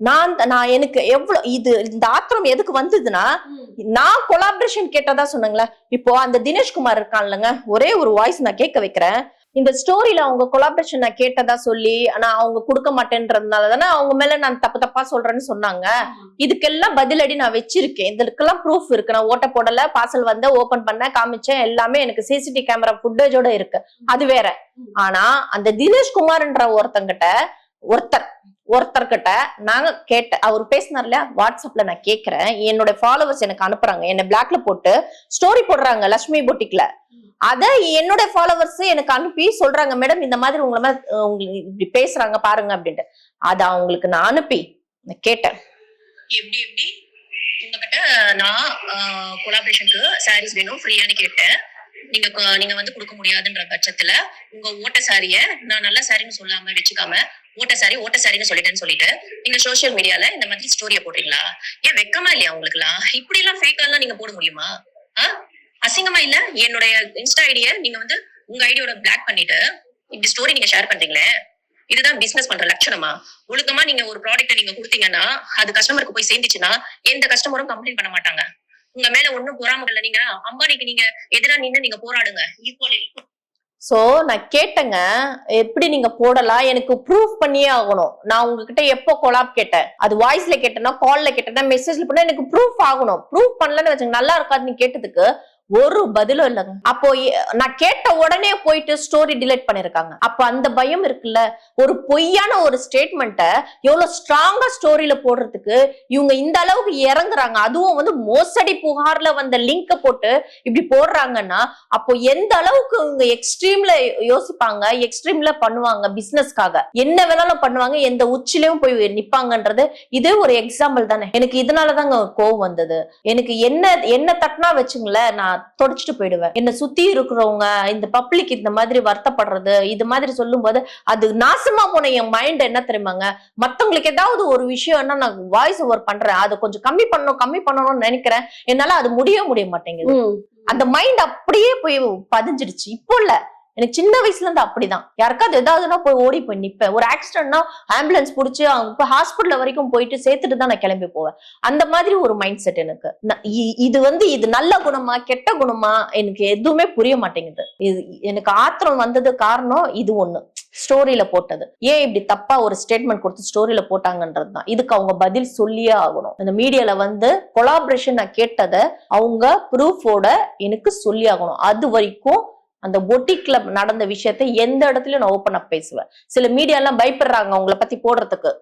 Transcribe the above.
நான் நான் எனக்கு எவ்வளவு இது இந்த ஆத்திரம் எதுக்கு வந்ததுன்னா நான் கொலாபரேஷன் கேட்டதா சொன்னேங்களே. இப்போ அந்த தினேஷ்குமார் இருக்கான்லங்க ஒரே ஒரு வாய்ஸ் நான் கேட்க வைக்கிறேன். இந்த ஸ்டோரியில அவங்க கொலாபரேஷன் நான் கேட்டதா சொல்லி நான் அவங்க கொடுக்க மாட்டேன்றதுனால தானே அவங்க மேல நான் தப்பு தப்பா சொல்றேன்னு சொன்னாங்க. இதுக்கெல்லாம் பதிலடி நான் வச்சிருக்கேன். இதுக்கெல்லாம் ப்ரூஃப் இருக்கு. நான் ஓட்ட போடல பார்சல் வந்த ஓபன் பண்ண காமிச்சேன். எல்லாமே எனக்கு சிசிடிவி கேமரா ஃபுட்டேஜோட இருக்கு. அது வேற. ஆனா அந்த தினேஷ் குமார்ன்ற ஒருத்தங்கிட்ட ஒருத்தர் ஒருத்தர்கிட்ட நாங்க கேட்ட அவர் பேசினார்ல வாட்ஸ்அப்ல நான் கேக்குறேன். என்னோட ஃபாலோவர்ஸ் எனக்கு அனுப்புறாங்க. என்ன பிளாக்ல போட்டு ஸ்டோரி போடுறாங்க லட்சுமி பொட்டிக்ல அத என்னோட ஃபாலோவர்ஸ் எனக்கு அனுப்பி சொல்றாங்க மேடம் இந்த மாதிரி உங்களை மாதிரி உங்களுக்கு இப்படி பேசுறாங்க பாருங்க அப்படின்ட்டு. அத அவங்களுக்கு நான் அனுப்பி நான் கேட்டேன். எப்படி எப்படி? உங்ககிட்ட நான் கொலாபரேஷனுக்கு சாரீஸ் வேணும் ஃப்ரீயானு கேட்டேன். நீங்க நீங்க வந்து கொடுக்க முடியாதுன்ற பட்சத்துல உங்க ஓட்ட சாரிய நான் நல்ல சாரின்னு சொல்லாம வச்சுக்காம ஓட்ட சாரி ஓட்ட சாரின்னு சொல்லிட்டேன்னு சொல்லிட்டு நீங்க சோஷியல் மீடியால இந்த மாதிரி ஸ்டோரிய போடுறீங்களா? ஏன் வெக்கமா இல்லையா உங்களுக்கு எல்லாம் இப்படி எல்லாம் ஃபேக்கா எல்லாம் நீங்க போட முடியுமா? ஆ? அசிங்கமா இல்ல? என்னுடைய இன்ஸ்டா ஐடிய நீங்க வந்து உங்க ஐடியோட பிளாக் பண்ணிட்டு இப்படி ஸ்டோரி நீங்க ஷேர் பண்றீங்களே? இதுதான் பிசினஸ் பண்ற லட்சணமா? ஒழுக்கமா நீங்க ஒரு ப்ராடக்ட் நீங்க கொடுத்தீங்கன்னா அது கஸ்டமருக்கு போய் சேர்ந்துச்சுன்னா எந்த கஸ்டமரும் கம்ப்ளைண்ட் பண்ண மாட்டாங்க. உங்க மேல ஒண்ணும் பொறாமல் இல்ல. நீங்க அம்பானிக்கு நீங்க எதிரா நின்று நீங்க போராடுங்க. ஈக்குவல் சோ நான் கேட்டேங்க எப்படி நீங்க போடலாம்? எனக்கு ப்ரூஃப் பண்ணியே ஆகணும். நான் உங்ககிட்ட எப்போ கொலாப் கேட்டேன்? அது வாய்ஸ்ல கேட்டேன்னா கால்ல கேட்டேன்னா மெசேஜ்ல போனா எனக்கு ப்ரூஃப் ஆகணும். ப்ரூஃப் பண்ணலன்னு வச்சுங்க நல்லா இருக்காதுன்னு கேட்டதுக்கு ஒரு பதிலும் இல்லைங்க. அப்போ நான் கேட்ட உடனே போயிட்டு ஸ்டோரி டிலீட் பண்ணிருக்காங்க. அப்போ அந்த பயம் இருக்குல்ல? ஒரு பொய்யான ஒரு ஸ்டேட்மெண்ட்டை எவ்வளவு ஸ்ட்ராங்கா ஸ்டோரியில போடுறதுக்கு இவங்க இந்த அளவுக்கு இறங்குறாங்க. அதுவும் வந்து மோசடி புகார்ல வந்த லிங்க போட்டு இப்படி போடுறாங்கன்னா அப்போ எந்த அளவுக்கு இவங்க எக்ஸ்ட்ரீம்ல யோசிப்பாங்க? எக்ஸ்ட்ரீம்ல பண்ணுவாங்க பிசினஸ்க்காக என்ன வேணாலும் பண்ணுவாங்க. எந்த உச்சிலையும் போய் நிப்பாங்கன்றது இதே ஒரு எக்ஸாம்பிள் தானே. எனக்கு இதனாலதாங்க கோவம் வந்தது. எனக்கு என்ன என்ன தட்டினா வச்சுங்களேன் நான் தொடச்சிட்டு போயிடுவேன். என்ன சுத்தி இருக்கிறவங்க இந்த பப்ளிக் இந்த மாதிரி வருத்தப்படுறது இது மாதிரி சொல்லும்போது அது நாசமா போன என் மைண்ட் என்ன தெரியுமாங்க? மத்தவங்களுக்கு ஏதாவது ஒரு விஷயம்னா நான் வாய்ஸ் ஓவர் பண்றேன். அதை கொஞ்சம் கம்மி பண்ணணும் கம்மி பண்ணணும்னு நினைக்கிறேன். என்னால அது முடிய முடிய மாட்டேங்குது. அந்த மைண்ட் அப்படியே போய் பதிஞ்சிடுச்சு. இப்போ இல்ல. எனக்கு சின்ன வயசுல இருந்து அப்படிதான். யாருக்காவது ஏதாவதுன்னா போய் ஓடி போய் நிப்பேன். ஒரு ஆக்சிடென்ட்னா ஆம்புலன்ஸ் பிடிச்சி அவங்க இப்போ ஹாஸ்பிட்டல் வரைக்கும் போயிட்டு சேர்த்துட்டு தான் நான் கிளம்பி போவேன். அந்த மாதிரி ஒரு மைண்ட் செட் எனக்கு இ- இது வந்து இது நல்ல குணமா கெட்ட குணமா எனக்கு எதுவுமே புரிய மாட்டேங்குது. இது எனக்கு ஆத்திரம் வந்தது காரணம் இது ஒண்ணு. ஸ்டோரியில போட்டது. ஏன் இப்படி தப்பா ஒரு ஸ்டேட்மெண்ட் கொடுத்து ஸ்டோரியில போட்டாங்கன்றது தான். இதுக்கு அவங்க பதில் சொல்லியே ஆகணும். இந்த மீடியால வந்து கொலாபரேஷன் நான் கேட்டதை அவங்க ப்ரூஃபோட எனக்கு சொல்லி ஆகணும். அது வரைக்கும் அந்த பொட்டிக்ல நடந்த விஷயத்தை எந்த இடத்துலயும் நான் ஓப்பன் அப் பேசுவேன். சில மீடியா எல்லாம் பயப்படுறாங்க உங்களை பத்தி போடுறதுக்கு.